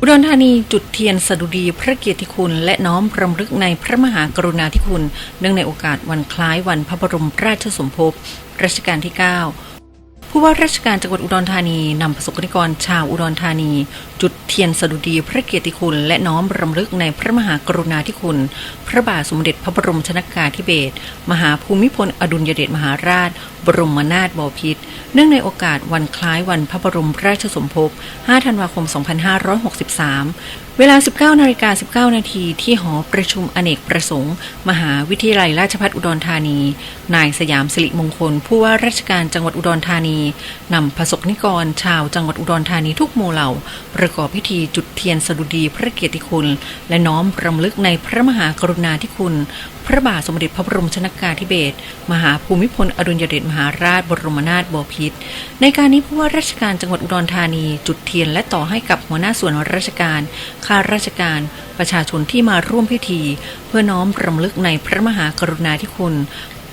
อุดรธานีจุดเทียนสดุดีพระเกียรติคุณ และน้อมรำลึกในพระมหากรุณาธิคุณ เนื่องในโอกาสวันคล้ายวันพระบรมราชสมภพรัชกาลที่ 9 ผู้ว่าราชการจังหวัดอุดรธานีนำประสบกนิกรชาวอุดรธานีจุดเทียนสดุดีพระเกียรติคุณ และน้อมรำลึกในพระมหากรุณาธิคุณ พระบาทสมเด็จพระบรมชนกาธิเบศรมหาภูมิพลอดุลยเดชมหาราช บรมนาถบพิตรเนื่องในโอกาสวันคล้ายวันพระบรมราชสมภพ 5 ธันวาคม 2563 เวลา 19นาฬิกา19 นาทีที่หอประชุมอเนกประสงค์ มหาวิทยาลัยราชภัฏอุดรธานี นายสยามสิริมงคล ผู้ว่าราชการจังหวัดอุดรธานีนำประสบนิกรชาวจังหวัดอุดรธานีทุกหมู่เหล่าประกอบพิธีจุดเทียนสดุดีพระเกียรติคุณ และน้อมรำลึกในพระมหากรุณาธิคุณ พระบาทสมเด็จพระบรมชนกาธิเบศรมหาภูมิพลอดุลยเดชมหาราชบรมนาถบพิตรในการนี้ผู้ว่าราชการจังหวัดอุดรธานี จุดเทียนและต่อให้กับหัวหน้าส่วนราชการข้าราชการ ประชาชนที่มาร่วมพิธี เพื่อน้อมรำลึกในพระมหากรุณาธิคุณ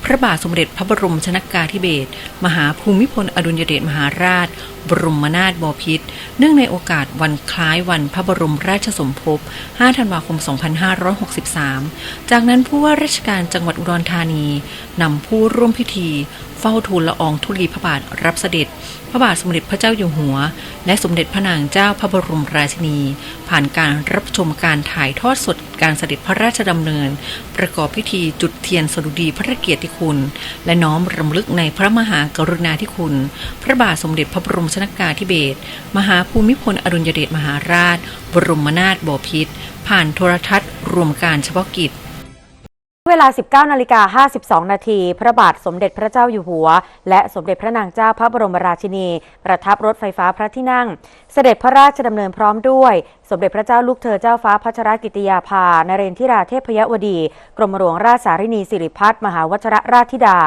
พระบาทสมเด็จพระบรมชนกาธิเบศรมหาภูมิพลอดุลยเดชมหาราช บรมนาถบพิตรเนื่องในโอกาสวันคล้ายวันพระบรมราชสมภพ 5 ธันวาคม 2563 จากนั้นผู้ว่าราชการจังหวัดอุดรธานีนำผู้ร่วมพิธี ฝ้าทูลละอองธุลีพระบาทรับเสด็จ พระบาทสมเด็จพระเจ้าอยู่หัว และสมเด็จพระนางเจ้าพระบรมราชินี ผ่านการรับชมการถ่ายทอดสดการเสด็จพระราชดำเนิน ประกอบพิธีจุดเทียนสดุดีพระเกียรติคุณ และน้อมรำลึกในพระมหากรุณาธิคุณ พระบาทสมเด็จพระบรมชนกาธิเบศรมหาภูมิพลอดุลยเดชมหาราช บรมนาถบพิตรผ่านโทรทัศน์ รวมการเฉพาะกิจ เวลา 19 นาฬิกา 52 นาที พระบาทสมเด็จพระเจ้าอยู่หัว และสมเด็จพระนางเจ้าพระบรมราชินี ประทับรถไฟฟ้าพระที่นั่ง เสด็จพระราชดำเนินพร้อมด้วย สมเด็จพระเจ้าลูกเธอเจ้าฟ้าพัชรกิติยาภา นเรนทิราเทพยวดี กรมหลวงราชสารินีสิริพัฒน์มหาวชรราชธิดา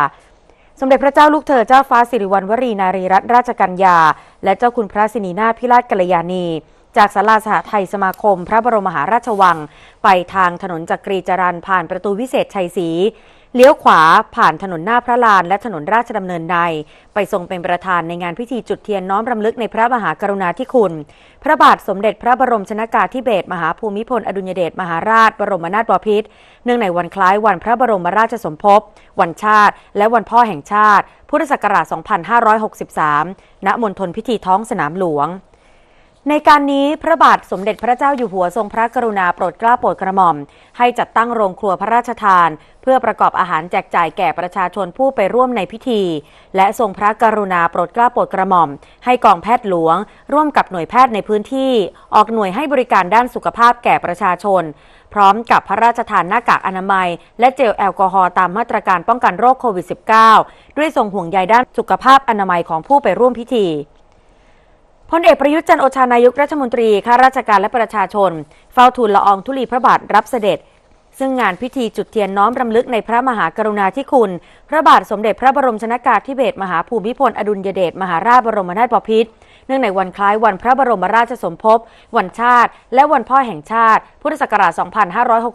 สมเด็จพระเจ้าลูกเธอเจ้าฟ้าสิริวัณวรีนารีรัตนราชกัญญา และเจ้าคุณพระสินีนาถพิราชกัลยาณี จากศาลาสหไทยสมาคม พระบรมมหาราชวัง ไปทางถนนจักรีจรันผ่านประตูวิเศษชัยศรีเลี้ยวขวาผ่านถนนหน้าพระลาน และถนนราชดำเนินใน ไปทรงเป็นประธานในงานพิธีจุดเทียนน้อมรำลึกในพระมหากรุณาธิคุณ พระบาทสมเด็จพระบรมชนากาธิเบศรมหาภูมิพล อดุลยเดชมหาราช บรมนาถบพิตรเนื่องในวันคล้ายวันพระบรมราชสมภพ วันชาติ และวันพ่อแห่งชาติ พุทธศักราช 2563 ณ มณฑลพิธีท้องสนามหลวง ในการนี้พระบาทสมเด็จพระเจ้าอยู่หัวทรงพระกรุณาโปรดเกล้าโปรดกระหม่อม ให้จัดตั้งโรงครัวพระราชทาน เพื่อประกอบอาหารแจกจ่ายแก่ประชาชนผู้ไปร่วมในพิธี และทรงพระกรุณาโปรดเกล้าโปรดกระหม่อม ให้กองแพทย์หลวง ร่วมกับหน่วยแพทย์ในพื้นที่ ออกหน่วยให้บริการด้านสุขภาพแก่ประชาชน พร้อมกับพระราชทานหน้ากากอนามัย และเจลแอลกอฮอล์ตามมาตรการป้องกันโรคโควิด -19 ด้วยทรงห่วงใยด้านสุขภาพอนามัยของผู้ไปร่วมพิธี พลเอกประยุทธ์จันโอชานายกรัฐมนตรีข้าราชการและประชาชน เฝ้าทูลละอองธุลีพระบาทรับเสด็จ ซึ่งงานพิธีจุดเทียนน้อมรำลึกในพระมหากรุณาธิคุณ พระบาทสมเด็จพระบรมชนากาธิเบศรมหาภูมิพลอดุลยเดชมหาราชบรมนาถบพิตรเนื่องในวันคล้ายวันพระบรมราชสมภพ วันชาติ และวันพ่อแห่งชาติ พุทธศักราช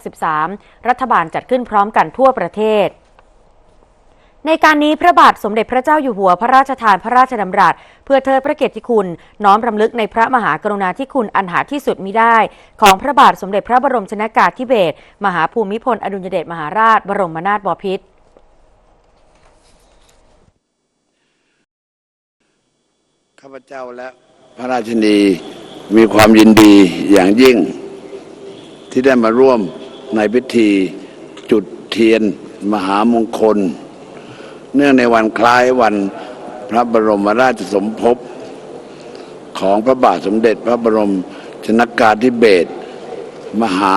2563 รัฐบาลจัดขึ้นพร้อมกันทั่วประเทศ ในการนี้พระบาทสมเด็จพระเจ้าอยู่หัวพระราชทานพระราชดำรัส เพื่อเทิดพระเกียรติคุณ น้อมรำลึกในพระมหากรุณาธิคุณอันหาที่สุดมิได้ ของพระบาทสมเด็จพระบรมชนากาธิเบศรมหาภูมิพลอดุลยเดชมหาราช บรมนาถบพิตรข้าพเจ้าและพระราชินีมีความยินดีอย่างยิ่ง ที่ได้มาร่วมในพิธีจุดเทียน มหามงคล เนื่องในวันคล้ายวันพระบรมราชสมภพของพระบาทสมเด็จพระบรมชนกาธิเบศรมหา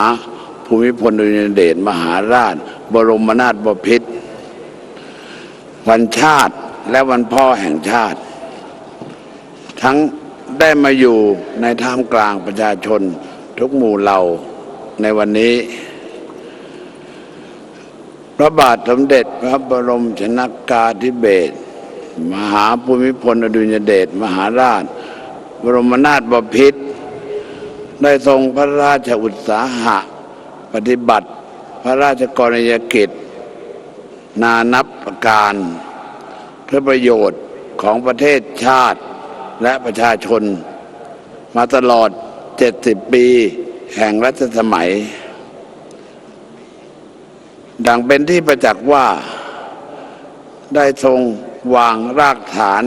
ภูมิพลอดุลยเดชมหาราช บรมนาถบพิตรวันชาติและวันพ่อแห่งชาติ ทั้งได้มาอยู่ในท่ามกลางประชาชนทุกหมู่เหล่าในวันนี้ พระบาทสมเด็จพระบรมชนากาธิเบศรมหาภูมิพลอดุลยเดชมหาราช บรมนาถบพิตรได้ทรงพระราชอุตสาหะ ปฏิบัติพระราชกรณียกิจ นานับประการเพื่อประโยชน์ของประเทศชาติและประชาชน มาตลอด 70 ปี แห่งรัชสมัย ดังเป็นที่ประจักษ์ว่า ได้ทรงวางรากฐาน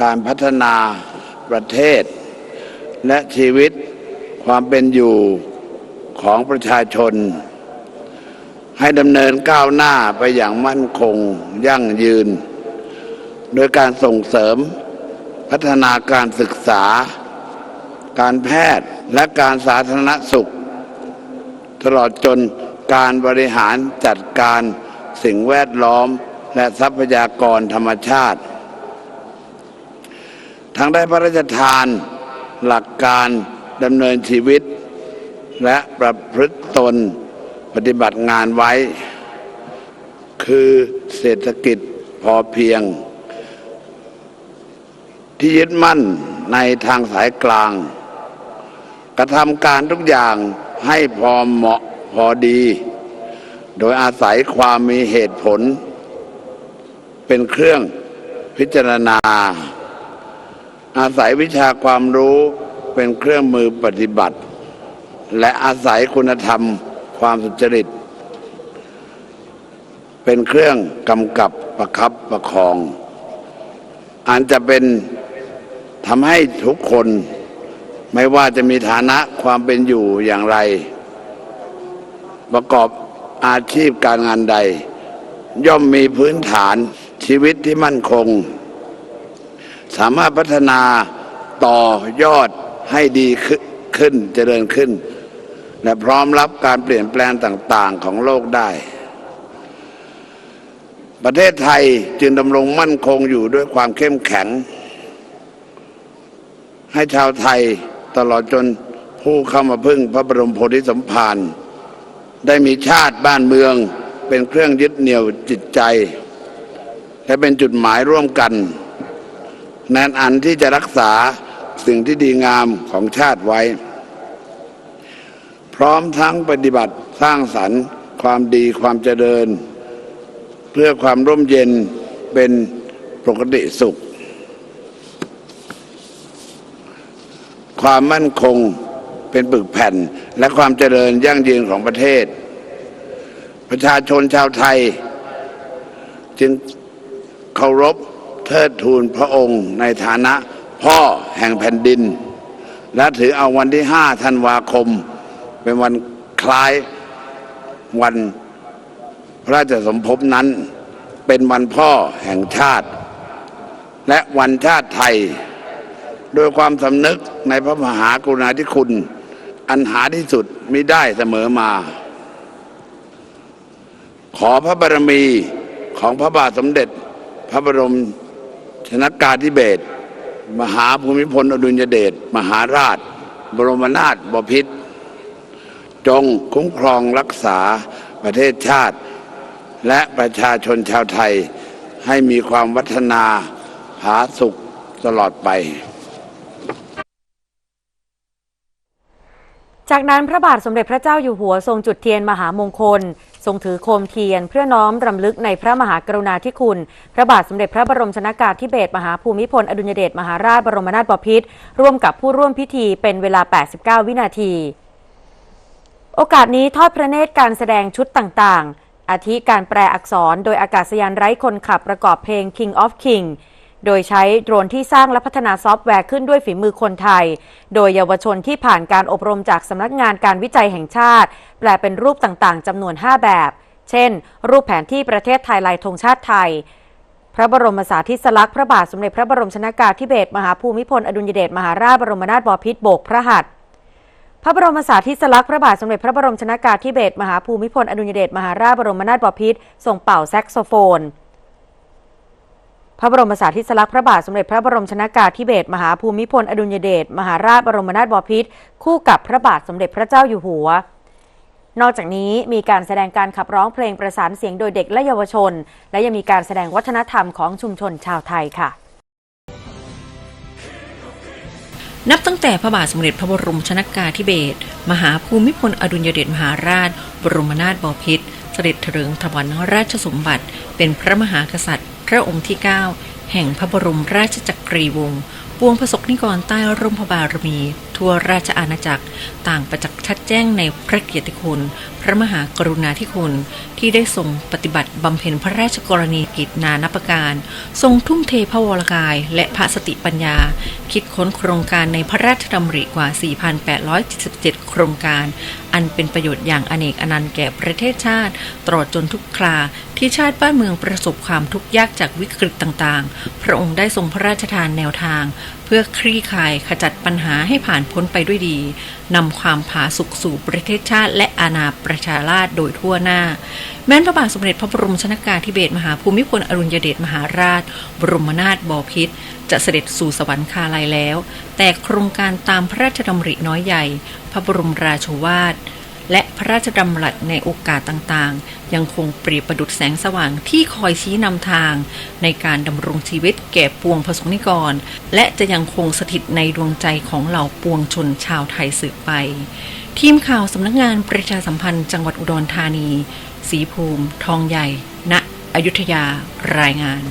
การพัฒนาประเทศ และชีวิตความเป็นอยู่ของประชาชน ให้ดำเนินก้าวหน้าไปอย่างมั่นคงยั่งยืน โดยการส่งเสริมพัฒนาการศึกษา การแพทย์และการสาธารณสุข ตลอดจน การบริหารจัดการสิ่งแวดล้อมและทรัพยากรธรรมชาติ ทั้งได้พระราชทานหลักการดำเนินชีวิต และประพฤติตนปฏิบัติงานไว้ คือเศรษฐกิจพอเพียง ที่ยึดมั่นในทางสายกลาง กระทำการทุกอย่างให้พอเหมาะ พอดี โดยอาศัยความมีเหตุผล เป็นเครื่องพิจารณา อาศัยวิชาความรู้เป็นเครื่องมือปฏิบัติ และอาศัยคุณธรรมความสุจริต เป็นเครื่องกำกับประคับประคองอันจะเป็นทำให้ทุกคนไม่ว่าจะมีฐานะความเป็นอยู่อย่างไร ประกอบอาชีพการงานใด ย่อมมีพื้นฐานชีวิตที่มั่นคง สามารถพัฒนาต่อยอดให้ดีขึ้นเจริญขึ้น และพร้อมรับการเปลี่ยนแปลงต่างๆของโลกได้ ประเทศไทยจึงดำรงมั่นคงอยู่ด้วยความเข้มแข็ง ให้ชาวไทยตลอดจนผู้เข้ามาพึ่งพระบรมโพธิสมภาร ได้มีชาติบ้านเมืองเป็นเครื่องยึดเหนี่ยวจิตใจ และเป็นจุดหมายร่วมกันแนนอันที่จะรักษาสิ่งที่ดีงามของชาติไว้ พร้อมทั้งปฏิบัติสร้างสรรค์ ความดีความเจริญ เพื่อความร่มเย็นเป็นปกติสุข ความมั่นคง เป็นปึกแผ่นและความเจริญยั่งยืนของประเทศ ประชาชนชาวไทย จึงเคารพเทิดทูนพระองค์ในฐานะพ่อแห่งแผ่นดิน และถือเอาวันที่ 5 ธันวาคม เป็นวันคล้ายวันพระราชสมภพนั้น เป็นวันพ่อแห่งชาติ และวันชาติไทย โดยความสำนึกในพระมหากรุณาธิคุณ อันหาที่สุดมิได้เสมอมา ขอพระบารมีของพระบาทสมเด็จ พระบรมชนกาธิเบศรมหาภูมิพลอดุลยเดชมหาราช บรมนาถบพิตรจงคุ้มครองรักษาประเทศชาติ และประชาชนชาวไทยให้มีความวัฒนาผาสุขตลอดไป จากนั้นพระบาทสมเด็จพระเจ้าอยู่หัวทรงจุดเทียนมหามงคล ทรงถือโคมเทียนเพื่อน้อมรำลึกในพระมหากรุณาธิคุณ พระบาทสมเด็จพระบรมชนากาธิเบศรมหาภูมิพลอดุลยเดชมหาราชบรมนาถบพิตรร่วมกับผู้ร่วมพิธีเป็นเวลา 89 วินาที โอกาสนี้ทอดพระเนตรการแสดงชุดต่างๆ อาทิการแปลอักษรโดยอากาศยานไร้คนขับประกอบเพลง King of King โดยใช้โดรนที่สร้างและพัฒนาซอฟต์แวร์ขึ้นด้วยฝีมือคนไทย โดยเยาวชนที่ผ่านการอบรมจากสำนักงานการวิจัยแห่งชาติ แปลเป็นรูปต่างๆจำนวน 5 แบบ เช่น รูปแผนที่ประเทศไทยลายธงชาติไทย พระบรมสาธิสลักษณ์พระบาทสมเด็จพระบรมชนากาธิเบศรมหาภูมิพลอดุลยเดชมหาราชบรมนาถบพิตรโบกพระหัตถ์พระบรมสาธิสลักษณ์พระบาทสมเด็จพระบรมชนากาธิเบศรมหาภูมิพลอดุลยเดชมหาราชบรมนาถบพิตรทรงเป่าแซกโซโฟน พระบรมสาธิสลักษณ์พระบาทสมเด็จพระบรมชนากาธิเบศรมหาภูมิพลอดุลยเดชมหาราชบรมนาถบพิตรคู่กับพระบาทสมเด็จพระเจ้าอยู่หัว นอกจากนี้มีการแสดงการขับร้องเพลงประสานเสียงโดยเด็กและเยาวชน และยังมีการแสดงวัฒนธรรมของชุมชนชาวไทยค่ะนับตั้งแต่พระบาทสมเด็จพระบรมชนกาธิเบศรมหาภูมิพลอดุลยเดชมหาราช บรมนาถบพิตรเสด็จเถลิงถวัลยราชสมบัติ เป็นพระมหากษัตริย์ พระองค์ที่ 9 แห่งพระบรมราชจักรีวงศ์ปวงประสบนิกรใต้ร่มพระบารมี ทั่วราชอาณาจักร ต่างประจักษ์ชัดแจ้งในพระเกียรติคุณ พระมหากรุณาธิคุณ ที่ได้ทรงปฏิบัติบำเพ็ญพระราชกรณียกิจนานับประการ ทรงทุ่มเทพระวรกาย และพระสติปัญญา คิดค้นโครงการในพระราชดำริกว่า 4,877 โครงการ อันเป็นประโยชน์อย่างอเนกอนันต์แก่ประเทศชาติ ตลอดจนทุกคราที่ชาติบ้านเมืองประสบความทุกข์ยากจากวิกฤตต่างๆ พระองค์ได้ทรงพระราชทานแนวทาง เพื่อคลี่คลายขจัดปัญหาให้ผ่านพ้นไปด้วยดี นำความผาสุกสู่ประเทศชาติ และอาณาประชาราชโดยทั่วหน้า แม้นพระบาทสมเด็จพระบรมชนากาธิเบศรมหาภูมิพลอดุลยเดชมหาราช บรมนาถบพิตรจะเสด็จสู่สวรรคาลัยแล้ว แต่โครงการตามพระราชดำริน้อยใหญ่ พระบรมราโชวาท และพระราชดำรัสในโอกาสต่างๆ ยังคงเปรียบประดุจแสงสว่างที่คอยชี้นำทาง ในการดำรงชีวิตแก่ปวงประสงนิกร และจะยังคงสถิตในดวงใจของเหล่าปวงชนชาวไทยสืบไป ทีมข่าวสำนักงานประชาสัมพันธ์จังหวัดอุดรธานี สีภูมิ ทองใหญ่ ณ อยุธยา รายงาน